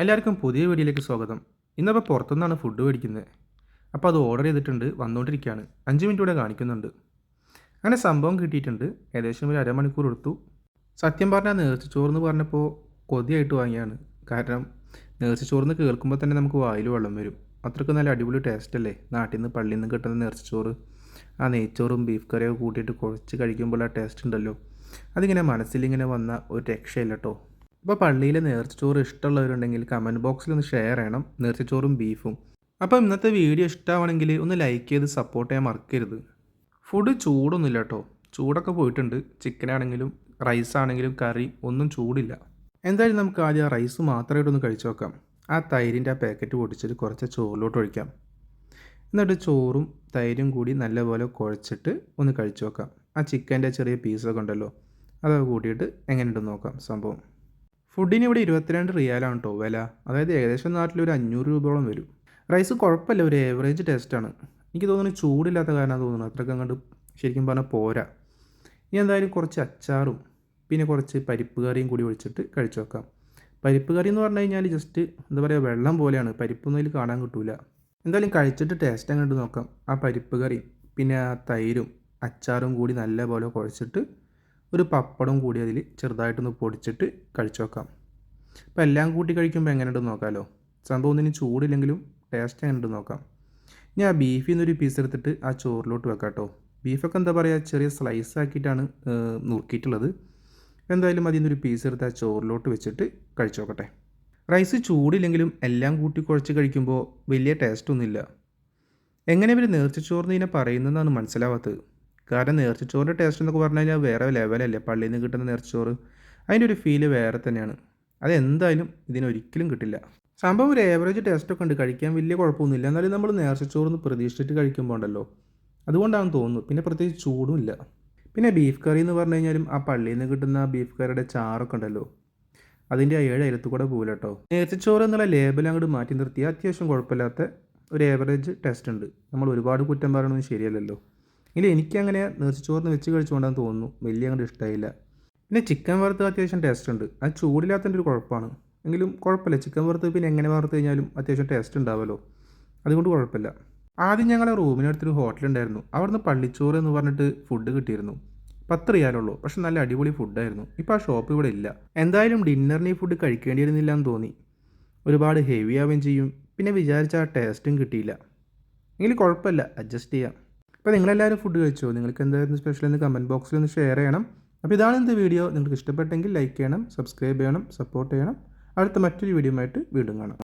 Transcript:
എല്ലാവർക്കും പുതിയ വീഡിയോയിലേക്ക് സ്വാഗതം. ഇന്നപ്പോൾ പുറത്തുനിന്നാണ് ഫുഡ് മേടിക്കുന്നത്. അപ്പോൾ അത് ഓർഡർ ചെയ്തിട്ടുണ്ട് വന്നുകൊണ്ടിരിക്കുകയാണ് അഞ്ച് മിനിറ്റ് കൂടെ കാണിക്കുന്നുണ്ട്. അങ്ങനെ സംഭവം കിട്ടിയിട്ടുണ്ട്. ഏകദേശം ഒരു അരമണിക്കൂർ എടുത്തു. സത്യം പറഞ്ഞാൽ നേർച്ചച്ചോറെന്ന് പറഞ്ഞപ്പോൾ കൊതിയായിട്ട് വാങ്ങിയാണ് കാരണം നേർച്ചച്ചോറെന്ന് കേൾക്കുമ്പോൾ തന്നെ നമുക്ക് വായിൽ വെള്ളം വരും. അത്രയ്ക്ക് നല്ല അടിപൊളി ടേസ്റ്റ് അല്ലേ? നാട്ടിൽ നിന്ന് പള്ളിയിൽ നിന്ന് കിട്ടുന്ന നേർച്ചച്ചോറ്. ആ നെയ്ച്ചോറും ബീഫ് കറിയൊക്കെ കൂട്ടിയിട്ട് കുഴച്ച് കഴിക്കുമ്പോൾ ആ ടേസ്റ്റ് ഉണ്ടല്ലോ. അതിങ്ങനെ മനസ്സിലിങ്ങനെ വന്ന ഒരു രക്ഷയില്ല കേട്ടോ അപ്പോൾ പള്ളിയിൽ നേർച്ചച്ചോറ് ഇഷ്ടമുള്ളവരുണ്ടെങ്കിൽ കമന്റ് ബോക്സിൽ ഒന്ന് ഷെയർ ചെയ്യണം. നേർച്ചച്ചോറും ബീഫും അപ്പോൾ ഇന്നത്തെ വീഡിയോ ഇഷ്ടമാണെങ്കിൽ ഒന്ന് ലൈക്ക് ചെയ്ത് സപ്പോർട്ട് ചെയ്യാൻ മറക്കരുത്. ഫുഡ് ചൂടൊന്നുമില്ല കേട്ടോ. ചൂടൊക്കെ പോയിട്ടുണ്ട്. ചിക്കൻ ആണെങ്കിലും റൈസ് ആണെങ്കിലും കറി ഒന്നും ചൂടില്ല. എന്തായാലും നമുക്ക് ആദ്യം ആ റൈസ് മാത്രമായിട്ടൊന്ന് കഴിച്ചു നോക്കാം. ആ തൈരിന്റെ ആ പാക്കറ്റ് പൊട്ടിച്ചിട്ട് കുറച്ച് ചോറിലോട്ട് ഒഴിക്കാം. എന്നിട്ട് ചോറും തൈരും കൂടി നല്ലപോലെ കുഴച്ചിട്ട് ഒന്ന് കഴിച്ചു നോക്കാം. ആ ചിക്കന്റെ ചെറിയ പീസൊക്കെ ഉണ്ടല്ലോ. അതൊക്കെ കൂട്ടിയിട്ട് എങ്ങനെയുണ്ടെന്ന് നോക്കാം. സംഭവം. ഫുഡിന് ഇവിടെ ഇരുപത്തിരണ്ട് റിയാലാണ് കേട്ടോ വില. അതായത് ഏകദേശം നാട്ടിൽ ഒരു അഞ്ഞൂറ് രൂപയോളം വരും. റൈസ് കുഴപ്പമില്ല ഒരു ഏവറേജ് ടേസ്റ്റാണ് എനിക്ക് തോന്നുന്നു ചൂടില്ലാത്ത കാരണം തോന്നുന്നു. അത്രയ്ക്ക് അങ്ങോട്ട് ശരിക്കും പറഞ്ഞാൽ പോരാ. ഇനി എന്തായാലും കുറച്ച് അച്ചാറും പിന്നെ കുറച്ച് പരിപ്പ് കറിയും കൂടി ഒഴിച്ചിട്ട് കഴിച്ചു വെക്കാം പരിപ്പ് കറി എന്ന് പറഞ്ഞു കഴിഞ്ഞാൽ ജസ്റ്റ് എന്താ പറയുക വെള്ളം പോലെയാണ്. പരിപ്പൊന്നും അതിൽ കാണാൻ കിട്ടില്ല എന്തായാലും കഴിച്ചിട്ട് ടേസ്റ്റ് അങ്ങോട്ട് നോക്കാം. ആ പരിപ്പ് കറി പിന്നെ ആ തൈരും അച്ചാറും കൂടി നല്ലപോലെ കുഴച്ചിട്ട് ഒരു പപ്പടം കൂടി അതിൽ ചെറുതായിട്ടൊന്ന് പൊടിച്ചിട്ട് കഴിച്ചു നോക്കാം. അപ്പോൾ എല്ലാം കൂട്ടി കഴിക്കുമ്പോൾ എങ്ങനെയുണ്ടെന്ന് നോക്കാമല്ലോ സംഭവം ഒന്നിനും ചൂടില്ലെങ്കിലും ടേസ്റ്റ് എങ്ങനെയുണ്ടെന്ന് നോക്കാം. ഇനി ആ ബീഫിൽ നിന്നൊരു പീസ് എടുത്തിട്ട് ആ ചോറിലോട്ട് വെക്കാം കേട്ടോ. ബീഫൊക്കെ എന്താ പറയുക ചെറിയ സ്ലൈസ് ആക്കിയിട്ടാണ് നുറുക്കിയിട്ടുള്ളത്. എന്തായാലും അതിൽ നിന്നൊരു പീസ് എടുത്ത് ആ ചോറിലോട്ട് വെച്ചിട്ട് കഴിച്ചു നോക്കട്ടെ. റൈസ് ചൂടില്ലെങ്കിലും എല്ലാം കൂട്ടി കുഴച്ച് കഴിക്കുമ്പോൾ വലിയ ടേസ്റ്റ് ഒന്നുമില്ല. എങ്ങനെ ഇവർ നേർച്ചച്ചോറിന് ഇതിനെ പറയുന്നതെന്നാണ് മനസ്സിലാവാത്തത്. കാരണം നേർച്ചച്ചോറിന്റെ ടേസ്റ്റ് എന്നൊക്കെ പറഞ്ഞു കഴിഞ്ഞാൽ വേറെ ലെവലല്ലേ പള്ളിയിൽ നിന്ന് കിട്ടുന്ന നേർച്ചച്ചോറ്. അതിന്റെ ഒരു ഫീൽ വേറെ തന്നെയാണ്. അതെന്തായാലും ഇതിനൊരിക്കലും കിട്ടില്ല. സംഭവം ഒരു ഏവറേജ് ടേസ്റ്റൊക്കെ ഉണ്ട്. കഴിക്കാൻ വലിയ കുഴപ്പമൊന്നുമില്ല. എന്നാലും നമ്മൾ നേർച്ചച്ചോറിന്ന് പ്രതീക്ഷിച്ചിട്ട് കഴിക്കുമ്പോൾ ഉണ്ടല്ലോ. അതുകൊണ്ടാണെന്ന് തോന്നുന്നു. പിന്നെ പ്രത്യേകിച്ച് ചൂടും ഇല്ല. പിന്നെ ബീഫ് കറി എന്ന് പറഞ്ഞു കഴിഞ്ഞാലും ആ പള്ളിയിൽ നിന്ന് കിട്ടുന്ന ബീഫ് കറിയുടെ ചാറൊക്കെ ഉണ്ടല്ലോ. അതിന്റെ ആ ഏഴ് അയലത്ത് കൂടെ പോകില്ല കേട്ടോ. നേർച്ചച്ചോറ് എന്നുള്ള ലേബൽ അങ്ങോട്ട് മാറ്റി നിർത്തി. അത്യാവശ്യം കുഴപ്പമില്ലാത്ത ഒരു ഏവറേജ് ടെസ്റ്റ് ഉണ്ട്. നമ്മൾ ഒരുപാട് കുറ്റം പറയണമെന്ന് ശരിയല്ലല്ലോ. എങ്കിലും എനിക്കങ്ങനെ നേർച്ചച്ചോറിന് വെച്ച് കഴിച്ചുകൊണ്ടാന്ന് തോന്നുന്നു. വലിയ അങ്ങോട്ട് ഇഷ്ടമായില്ല പിന്നെ ചിക്കൻ വറുത്ത് അത്യാവശ്യം ടേസ്റ്റ് ഉണ്ട്. അത് ചൂടില്ലാത്തതിന്റെ ഒരു കുഴപ്പമാണ്. എങ്കിലും കുഴപ്പമില്ല. ചിക്കൻ വറുത്ത് പിന്നെ എങ്ങനെ വറുത്ത് കഴിഞ്ഞാലും അത്യാവശ്യം ടേസ്റ്റ് ഉണ്ടാവുമല്ലോ അതുകൊണ്ട് കുഴപ്പമില്ല. ആദ്യം ഞങ്ങളെ റൂമിനടുത്തൊരു ഹോട്ടലുണ്ടായിരുന്നു അവിടുന്ന് പള്ളിച്ചോറ് എന്ന് പറഞ്ഞിട്ട് ഫുഡ് കിട്ടിയിരുന്നു. പത്ത് റിയാലുള്ളൂ. പക്ഷെ നല്ല അടിപൊളി ഫുഡായിരുന്നു ഇപ്പോൾ ആ ഷോപ്പ് ഇവിടെ ഇല്ല. എന്തായാലും ഡിന്നറിന് ഈ ഫുഡ് കഴിക്കേണ്ടിയിരുന്നില്ല എന്ന് തോന്നി. ഒരുപാട് ഹെവി ആവുകയും ചെയ്യും. പിന്നെ വിചാരിച്ച ആ ടേസ്റ്റും കിട്ടിയില്ല. എങ്കിലും കുഴപ്പമില്ല. അഡ്ജസ്റ്റ് ചെയ്യാം. അപ്പോൾ നിങ്ങളെല്ലാവരും ഫുഡ് കഴിച്ചോ? നിങ്ങൾക്ക് എന്തായിരുന്നു സ്പെഷ്യൽ എന്ന് കമന്റ് ബോക്സിൽ ഒന്ന് ഷെയർ ചെയ്യണം. അപ്പോൾ ഇതാണ് ഇന്നത്തെ വീഡിയോ നിങ്ങൾക്ക് ഇഷ്ടപ്പെട്ടെങ്കിൽ ലൈക്ക് ചെയ്യണം സബ്സ്ക്രൈബ് ചെയ്യണം സപ്പോർട്ട് ചെയ്യണം. അടുത്ത മറ്റൊരു വീഡിയോ ആയിട്ട് വീണ്ടും കാണാം.